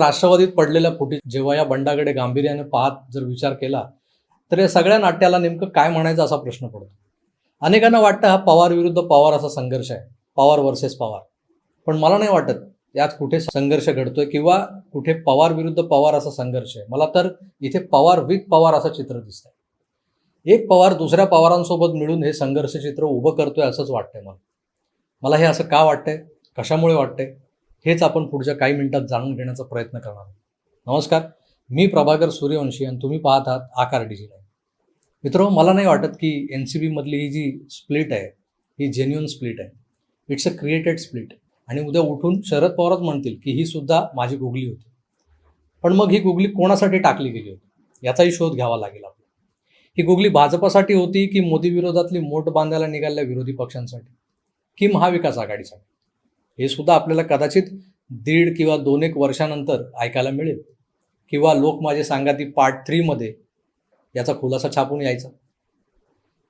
राष्ट्रवादीत पडलेल्या फुटी जेव्हा या बंडाकडे गांभीर्याने पाहत जर विचार केला तर या सगळ्या नाट्याला नेमकं काय म्हणायचं असा प्रश्न पडतो. अनेकांना वाटतं हा पवार विरुद्ध पवार असा संघर्ष आहे पवार वर्सेस पवार. पण मला नाही वाटत यात कुठे संघर्ष घडतोय किंवा कुठे पवार विरुद्ध पवार असा संघर्ष आहे. मला तर इथे पवार विथ पवार असं चित्र दिसतंय. एक पवार दुसऱ्या पवारांसोबत मिळून हे संघर्ष चित्र उभं करतोय असंच वाटतंय मला. मला हे असं का वाटतंय? कशामुळे वाटतंय? हेच आपण पुढच्या काही मिनिटात जाणून घेण्याचा प्रयत्न करणार आहोत. नमस्कार मी प्रभाकर सूर्यवंशी आणि तुम्ही पाहत आहात आकार डिजी लाईव्ह मित्र मला नाही वाटत की एन सी बीमधली ही जी स्प्लिट आहे ही जेन्युन स्प्लिट आहे. इट्स अ क्रिएटेड स्प्लिट आणि उद्या उठून शरद पवारच म्हणतील की ही सुद्धा माझी गुगली होती. पण मग ही गुगली कोणासाठी टाकली गेली होती? याचाही शोध घ्यावा लागेल आपल्याला. ही गुगली भाजपासाठी होती की मोदी विरोधातली मोठ बांधायला निघालेल्या विरोधी पक्षांसाठी? की महाविकास आघाडीसाठी? हे सुद्धा आपल्याला कदाचित दीड किंवा दोन एक वर्षानंतर ऐकायला मिळेल. किंवा लोक माझे सांगा ती पार्ट थ्रीमध्ये याचा खुलासा छापून यायचा.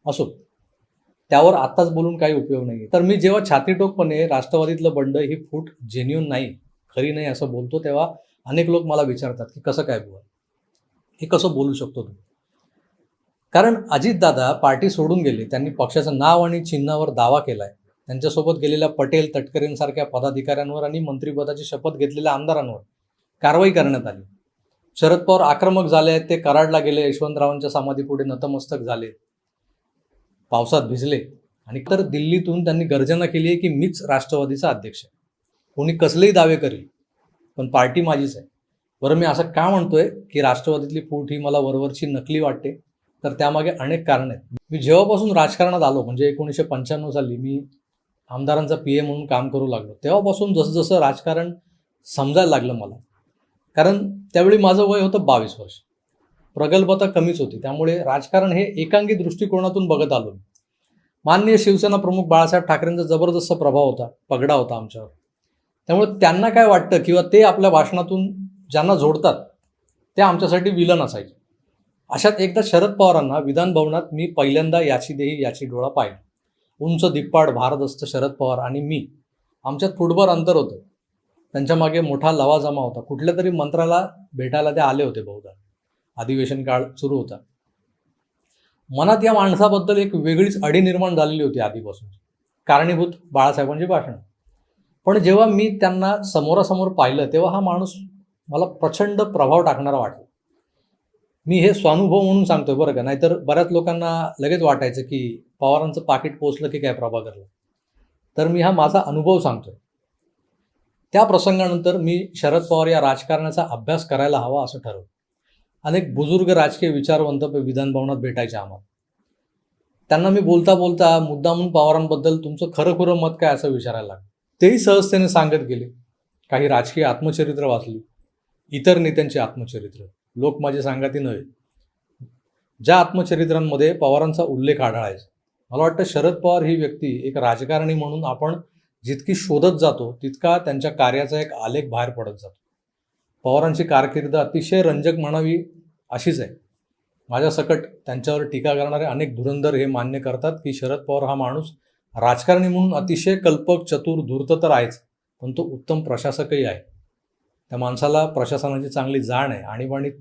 असो. त्यावर आत्ताच बोलून काही उपयोग नाही तर मी जेव्हा छातीटोकपणे राष्ट्रवादीतलं बंड ही फूट जेन्युन नाही खरी नाही असं बोलतो तेव्हा अनेक लोक मला विचारतात की कसं काय बुवा? हे कसं बोलू शकतो तुम्ही? कारण अजितदादा पार्टी सोडून गेले. त्यांनी पक्षाचं नाव आणि चिन्हावर दावा केला आहे त्यांच्यासोबत गेलेल्या पटेल तटकरेंसारख्या पदाधिकाऱ्यांवर आणि मंत्रिपदाची शपथ घेतलेल्या आमदारांवर कारवाई करण्यात आली. शरद पवार आक्रमक झाले आहेत ते कराडला गेले यशवंतरावांच्या समाधीपुढे नतमस्तक झाले. पावसात भिजले. आणि तर दिल्लीतून त्यांनी गर्जना केली आहे की मीच राष्ट्रवादीचा अध्यक्ष आहे. कोणी कसलेही दावे करेल पण पार्टी माझीच आहे. बरं मी असं का म्हणतोय की राष्ट्रवादीतली फूट ही मला वरवरची नकली वाटते? तर त्यामागे अनेक कारणं आहेत. मी जेव्हापासून राजकारणात आलो म्हणजे एकोणीसशे पंच्याण्णव साली मी आमदारांचा पी ए म्हणून काम करू लागलो. तेव्हापासून जसं जसं राजकारण समजायला लागलं मला. कारण त्यावेळी माझं वय होतं बावीस वर्ष. प्रगल्भता कमीच होती. त्यामुळे राजकारण हे एकांगी दृष्टिकोनातून बघत आलो माननीय शिवसेना प्रमुख बाळासाहेब ठाकरेंचा जबरदस्त प्रभाव होता पगडा होता आमच्यावर. त्यामुळे त्यांना काय वाटतं किंवा ते आपल्या भाषणातून ज्यांना जोडतात ते आमच्यासाठी विलन असायचे. अशात एकदा शरद पवारांना विधान भवनात मी पहिल्यांदा याची देही याची डोळा पाहिला. उंच दिप्पाड भारदस्त शरद पवार आणि मी. आमच्यात फुटभर अंतर होतं. त्यांच्या मागे मोठा लवा जमा होता. कुठल्या तरी मंत्राला भेटायला ते आले होते बहुधा. अधिवेशन काळ सुरू होता. मनात या माणसाबद्दल एक वेगळीच अडी निर्माण झालेली होती आधीपासून. कारणीभूत बाळासाहेबांची भाषणं. पण जेव्हा मी त्यांना समोरासमोर पाहिलं तेव्हा हा माणूस मला प्रचंड प्रभाव टाकणारा वाटला. मी हे स्वानुभव म्हणून सांगतोय बरं का. नाहीतर बऱ्याच लोकांना लगेच वाटायचं की पवारांचं पाकिट पोचलं की काय प्रभाकरला तर मी हा माझा अनुभव सांगतोय. त्या प्रसंगानंतर मी शरद पवार या राजकारणाचा अभ्यास करायला हवा असं ठरवलं. अनेक बुजुर्ग राजकीय विचारवंत विधानभवनात भेटायचे आम्हाला. त्यांना मी बोलता बोलता मुद्दामून पवारांबद्दल तुमचं खरं खुरं मत काय असं विचारायला लागलं. तेही सहजतेने सांगत गेले. काही राजकीय आत्मचरित्र वाचली. इतर नेत्यांची आत्मचरित्र. लोक माझे सांगाती नव्हे. ज्या आत्मचरित्रांमध्ये पवारांचा उल्लेख आढळायचा मला वाटतं शरद पवार ही व्यक्ती एक राजकारणी म्हणून आपण जितकी शोधत जातो तितका त्यांच्या कार्याचा एक आलेख बाहेर पडत जातो. पवारांची कारकीर्द अतिशय रंजक म्हणावी अशीच आहे. माझ्या सकट त्यांच्यावर टीका करणारे अनेक धुरंधर हे मान्य करतात की शरद पवार हा माणूस राजकारणी म्हणून अतिशय कल्पक चतुर धूर्त तर आहेच पण तो उत्तम प्रशासकही आहे. त्या माणसाला प्रशासनाची चांगली जाण आहे. आणीबाणीत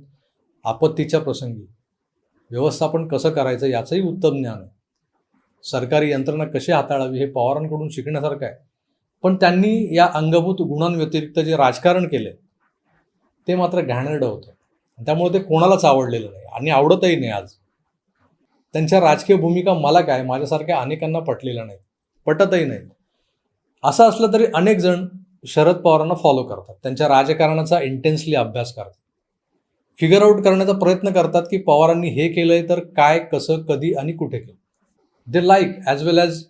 आपत्तीच्या प्रसंगी व्यवस्थापन कसं करायचं याचंही उत्तम ज्ञान आहे. सरकारी यंत्रणा कशी हाताळावी हे पवारांकडून शिकण्यासारखं आहे. पण त्यांनी या अंगभूत गुणांव्यतिरिक्त जे राजकारण केलं ते मात्र घाणेरडं होतं. त्यामुळे ते कोणालाच आवडलेलं नाही आणि आवडतही नाही आज. त्यांच्या राजकीय भूमिका मला काय माझ्यासारख्या अनेकांना पटलेल्या नाही पटतही नाही असं असलं तरी अनेक जण शरद पवारांना फॉलो करतात. त्यांच्या राजकारणाचा इंटेन्सली अभ्यास करतात. फिगर आउट करण्याचा प्रयत्न करतात की पवारांनी हे केलंय तर काय कसं कधी आणि कुठे केलं they like as well as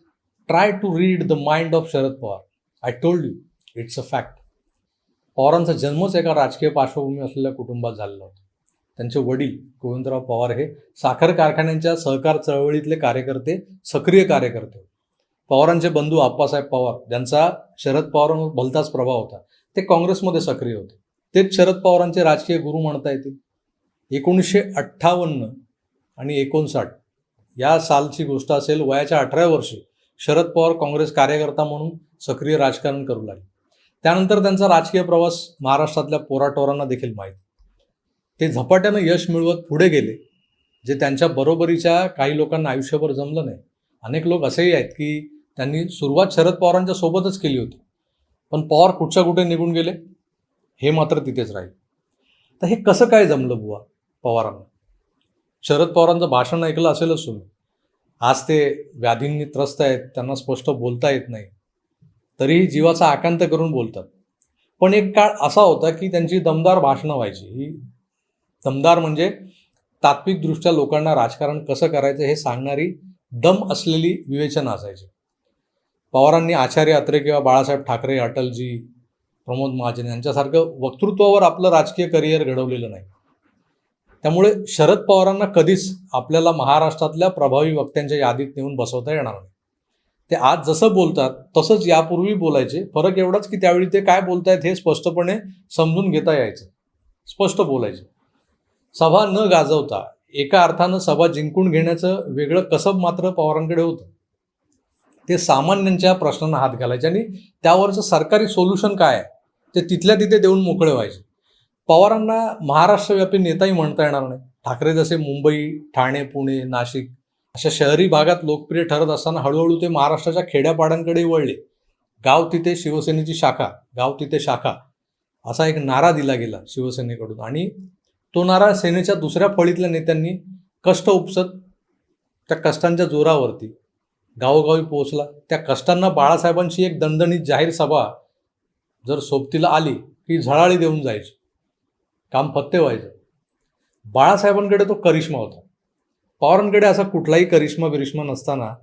try to read the mind of Sharad Pawar I told you it's a fact पवारांचा जन्मच एका राजकीय पार्श्वभूमी असलेल्या कुटुंबात झालेला होता. त्यांचे वडील गोविंदराव पवार हे साखर कारखान्यांच्या सहकार चळवळीतले कार्यकर्ते सक्रिय कार्यकर्ते होते. पवारांचे बंधू आप्पासाहेब पवार ज्यांचा शरद पवारांवर भलताच प्रभाव होता ते काँग्रेसमध्ये सक्रिय होते. तेच शरद पवारांचे राजकीय गुरु म्हणता येतील. एकोणीसशे अठ्ठावन्न आणि एकोणसाठ या सालची गोष्ट असेल वयाच्या अठराव्या वर्षी शरद पवार काँग्रेस कार्यकर्ता म्हणून सक्रिय राजकारण करू लागले. त्यानंतर त्यांचा राजकीय प्रवास महाराष्ट्रातल्या पोराटोरांना देखील माहीत. ते झपाट्यानं यश मिळवत पुढे गेले जे त्यांच्या बरोबरीच्या काही लोकांना आयुष्यभर जमलं नाही. अनेक लोक असेही आहेत की त्यांनी सुरुवात शरद पवारांच्या सोबतच केली होती पण पवार कुठच्या कुठे निघून गेले हे मात्र तिथेच राहील. तर हे कसं काय जमलं बुवा पवारांना? शरद पवारांचं भाषण ऐकलं असेलच तुम्ही. आज ते व्याधींनी त्रस्त आहेत त्यांना स्पष्ट बोलता येत नाही. तरीही जीवाचा आकांत करून बोलतात. पण एक काळ असा होता की त्यांची दमदार भाषणं व्हायची. ही दमदार म्हणजे तात्विकदृष्ट्या लोकांना राजकारण कसं करायचं हे सांगणारी दम असलेली विवेचना असायची. पवारांनी आचार्य अत्रे किंवा बाळासाहेब ठाकरे अटलजी प्रमोद महाजन यांच्यासारखं वक्तृत्वावर आपलं राजकीय करिअर घडवलेलं नाही. त्यामुळे शरद पवारांना कधीच आपल्याला महाराष्ट्रातल्या प्रभावी वक्त्यांच्या यादीत नेऊन बसवता येणार नाही. ते आज जसं बोलतात तसंच यापूर्वी बोलायचे. फरक एवढाच की त्यावेळी ते काय बोलतायत हे स्पष्टपणे समजून घेता यायचं. स्पष्ट बोलायचे. सभा न गाजवता एका अर्थानं सभा जिंकून घेण्याचं वेगळं कसब मात्र पवारांकडे होतं. ते सामान्यांच्या प्रश्नांना हात घालायचे आणि त्यावरचं सरकारी सोल्युशन काय आहे ते तिथल्या तिथे देऊन मोकळे व्हायचे. पवारांना महाराष्ट्रव्यापी नेताही म्हणता येणार नाही. ठाकरे जसे मुंबई ठाणे पुणे नाशिक अशा शहरी भागात लोकप्रिय ठरत असताना हळूहळू ते महाराष्ट्राच्या खेड्यापाड्यांकडे वळले. गाव तिथे शिवसेनेची शाखा गाव तिथे शाखा असा एक नारा दिला गेला शिवसेनेकडून. आणि तो नारा सेनेच्या दुसऱ्या फळीतल्या नेत्यांनी कष्ट उपसत त्या कष्टांच्या जोरावरती गावोगावी पोहोचला. त्या कष्टांना बाळासाहेबांची एक दणदणीत जाहीर सभा जर सोबतीला आली की झळाळी देऊन जायची. काम पत्ते व्हायचं. बाळासाहेबांकडे तो करिश्मा होता. पवारांकडे असा कुठलाही करिश्मा बिरिश्मा नसताना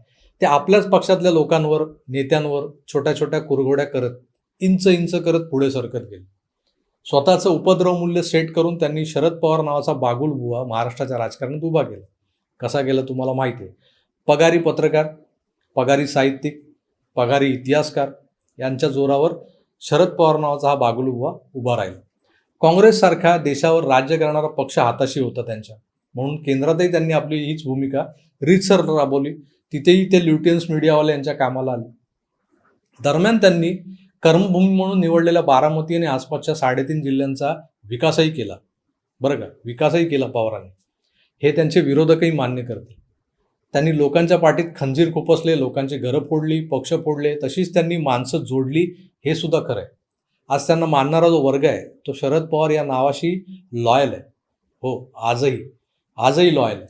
ते आपल्याच पक्षातल्या लोकांवर नेत्यांवर छोट्या छोट्या कुरघोड्या करत इंच इंच करत पुढे सरकत गेले. स्वतःचं उपद्रव मूल्य सेट करून त्यांनी शरद पवार नावाचा बागुल बुवा महाराष्ट्राच्या राजकारणात उभा केला. कसा गेला तुम्हाला माहिती आहे. पगारी पत्रकार पगारी साहित्यिक पगारी इतिहासकार यांच्या जोरावर शरद पवार नावाचा हा बागुल बुवा उभा राहिला. काँग्रेससारख्या देशावर राज्य करणारा पक्ष हाताशी होता त्यांच्या. म्हणून केंद्रातही त्यांनी आपली हीच भूमिका रितसर राबवली. तिथेही ते ल्युटियन्स मीडियावाले यांच्या कामाला आले. दरम्यान त्यांनी कर्मभूमी म्हणून निवडलेल्या बारामती आणि आसपासच्या साडेतीन जिल्ह्यांचा विकासही केला. बरं का? विकासही केला पवारांनी. हे त्यांचे विरोधकही मान्य करतील. त्यांनी लोकांच्या पाठीत खंजीर खुपसले लोकांची घरं फोडली पक्ष फोडले तशीच त्यांनी माणसं जोडली हे सुद्धा खरं आहे आज त्यांना मानणारा जो वर्ग आहे तो शरद पवार या नावाशी लॉयल आहे. हो आजही आजही लॉयल आहे.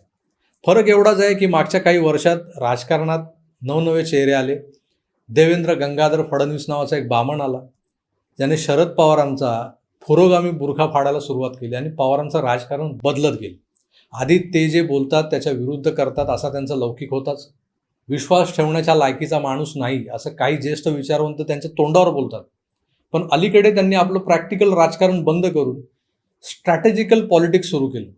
फरक एवढाच आहे की मागच्या काही वर्षात राजकारणात नवनवे चेहरे आले. देवेंद्र गंगाधर फडणवीस नावाचा एक बामण आला. ज्याने शरद पवारांचा पुरोगामी बुरखा फाडायला सुरुवात केली आणि पवारांचं राजकारण बदलत गेलं. आधी ते जे बोलतात त्याच्या विरुद्ध करतात असा त्यांचा लौकिक होताच. विश्वास ठेवण्याच्या लायकीचा माणूस नाही असं काही ज्येष्ठ विचारवंत त्यांच्या तोंडावर बोलतात. पण अलीकडे त्यांनी आपलं प्रॅक्टिकल राजकारण बंद करून स्ट्रॅटेजिकल पॉलिटिक्स सुरू केलं.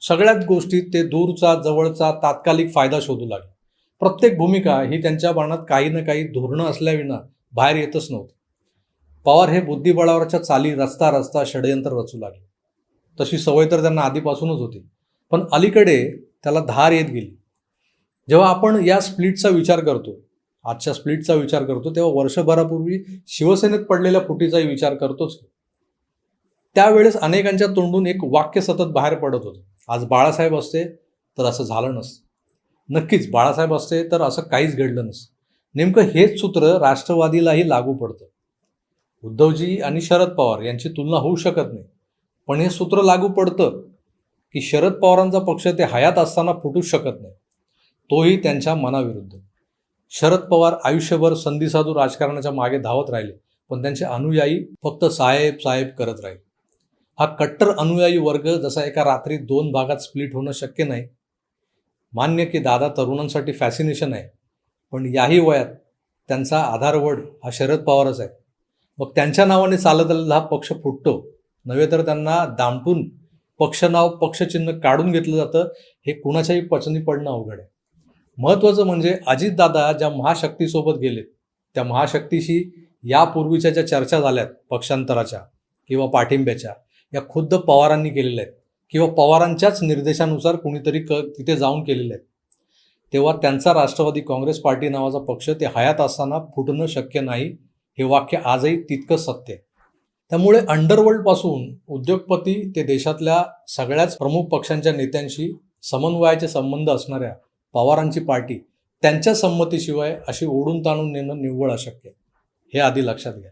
सगळ्याच गोष्टीत ते दूरचा जवळचा तात्कालिक फायदा शोधू लागले. प्रत्येक भूमिका ही त्यांच्या बाणात काही ना काही धोरणं असल्याविना बाहेर येतच नव्हती. पवार हे बुद्धिबळावरच्या चाली रस्ता रस्ता षडयंत्र रचू लागले. तशी सवय तर त्यांना आधीपासूनच होती. पण अलीकडे त्याला धार येत गेली. जेव्हा आपण या स्प्लिटचा विचार करतो आजच्या स्प्लिटचा विचार करतो तेव्हा वर्षभरापूर्वी शिवसेनेत पडलेल्या फुटीचाही विचार करतोच त्यावेळेस अनेकांच्या तोंडून एक वाक्य सतत बाहेर पडत होतं. आज बाळासाहेब असते तर असं झालं नसतं. नक्कीच बाळासाहेब असते तर असं काहीच घडलं नसतं. नेमकं हेच सूत्र राष्ट्रवादीलाही लागू पडतं. उद्धवजी आणि शरद पवार यांची तुलना होऊ शकत नाही. पण हे सूत्र लागू पडतं की शरद पवारांचा पक्ष ते हयात असताना फुटूच शकत नाही. तोही त्यांच्या मनाविरुद्ध. शरद पवार आयुष्यभर संधीसाधू राजकारणाच्या मागे धावत राहिले पण त्यांचे अनुयायी फक्त साहेब साहेब करत राहिले. हा कट्टर अनुयायी वर्ग जसा एका रात्री दोन भागात स्प्लिट होणं शक्य नाही मान्य की दादा तरुणांसाठी फॅसिनेशन आहे पण याही वयात त्यांचा आधारवड हा शरद पवारच आहे. मग त्यांच्या नावाने चालत आलेला हा पक्ष फुटतो नव्हे तर त्यांना दामटून पक्षनाव पक्षचिन्ह काढून घेतलं जातं हे कुणाच्याही पचनी पडणं अवघड आहे. महत्त्वाचं म्हणजे अजितदादा ज्या महाशक्तीसोबत गेले त्या महाशक्तीशी यापूर्वीच्या ज्या चर्चा झाल्यात पक्षांतराच्या किंवा पाठिंब्याच्या या खुद्द पवारांनी केलेल्या आहेत किंवा पवारांच्याच निर्देशानुसार कुणीतरी क तिथे जाऊन केलेले आहेत. तेव्हा त्यांचा राष्ट्रवादी काँग्रेस पार्टी नावाचा पक्ष ते हयात असताना फुटणं शक्य नाही हे वाक्य आजही तितकंच सत्य आहे. त्यामुळे अंडरवर्ल्डपासून उद्योगपती ते देशातल्या सगळ्याच प्रमुख पक्षांच्या नेत्यांशी समन्वयाचे संबंध असणाऱ्या पवारांची पार्टी त्यांच्या संमतीशिवाय अशी ओढून ताणून नेणं निव्वळ अशक्य आहे. हे आधी लक्षात घ्या.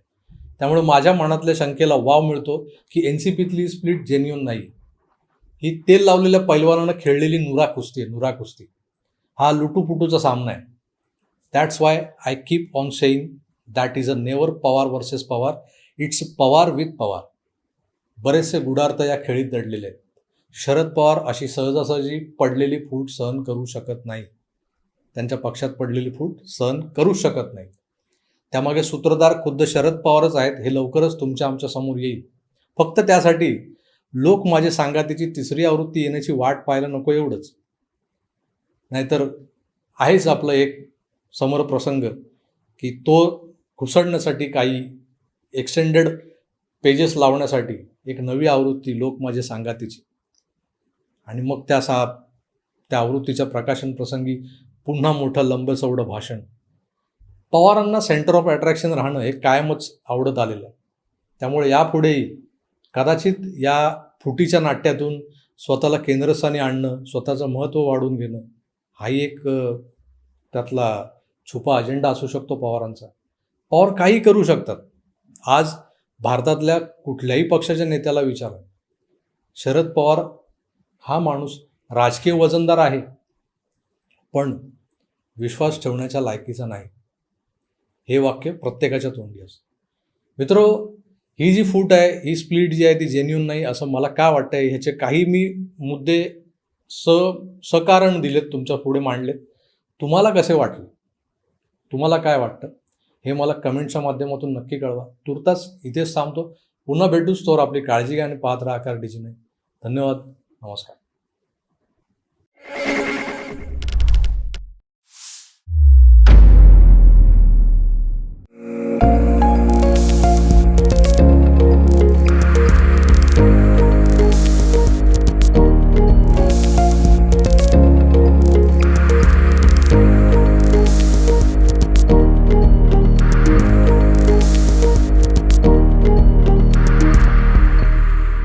त्यामुळे माझ्या मनातल्या शंकेला वाव मिळतो की एन सी पीतली स्प्लिट जेन्युन नाही ही तेल लावलेल्या पैलवानानं खेळलेली नुरा कुस्ती आहे नुरा कुस्ती. हा लुटूपुटूचा सामना आहे. That's why I keep on saying that is a never Pawar versus Pawar it's Pawar with Pawar. बरेचसे गुडार्थ या खेळीत दडलेले आहेत. शरद पवार अशी सहजासहजी पडलेली फूट सहन करू शकत नाही. त्यांच्या पक्षात पडलेली फूट सहन करू शकत नाही. त्यामागे सूत्रधार खुद्द शरद पवारच आहेत हे लवकरच तुमच्या आमच्यासमोर येईल. फक्त त्यासाठी लोक माझे सांगातीची तिसरी आवृत्ती येण्याची वाट पाहायला नको एवढंच. नाहीतर आहेच आपलं एक समोर प्रसंग की तो घुसडण्यासाठी काही एक्सटेंडेड पेजेस लावण्यासाठी एक नवी आवृत्ती लोक माझे सांगातीची आणि मग त्या सा त्या आवृत्तीच्या प्रकाशन प्रसंगी पुन्हा मोठं लंबचौडं भाषण. पवारांना सेंटर ऑफ अट्रॅक्शन राहणं हे कायमच आवडत आलेलं आहे. त्यामुळे यापुढेही कदाचित या फुटीच्या नाट्यातून स्वतःला केंद्रस्थानी आणणं स्वतःचं महत्त्व वाढवून घेणं हाही एक त्यातला छुपा अजेंडा असू शकतो पवारांचा. पवार काही करू शकतात. आज भारतातल्या कुठल्याही पक्षाच्या नेत्याला विचारा. शरद पवार हा माणूस राजकीय वजनदार आहे. पण विश्वास ठेवण्याच्या लायकीचा नाही. हे वाक्य प्रत्येकाच्या तोंडी असतं. मित्रो ही जी फूट आहे ही स्प्लिट जी आहे ती जेन्युन नाही असं मला का वाटतंय? ह्याचे काही मी मुद्दे स सकारण दिलेत तुमच्यापुढे मांडलेत. तुम्हाला कसे वाटले? तुम्हाला काय वाटतं? हे मला कमेंटच्या माध्यमातून नक्की कळवा. तुर्तास इथेच थांबतो. पुन्हा भेटूच तोवर आपली काळजी घ्या आणि पाहत राहा आकार नाही धन्यवाद. नमस्कार।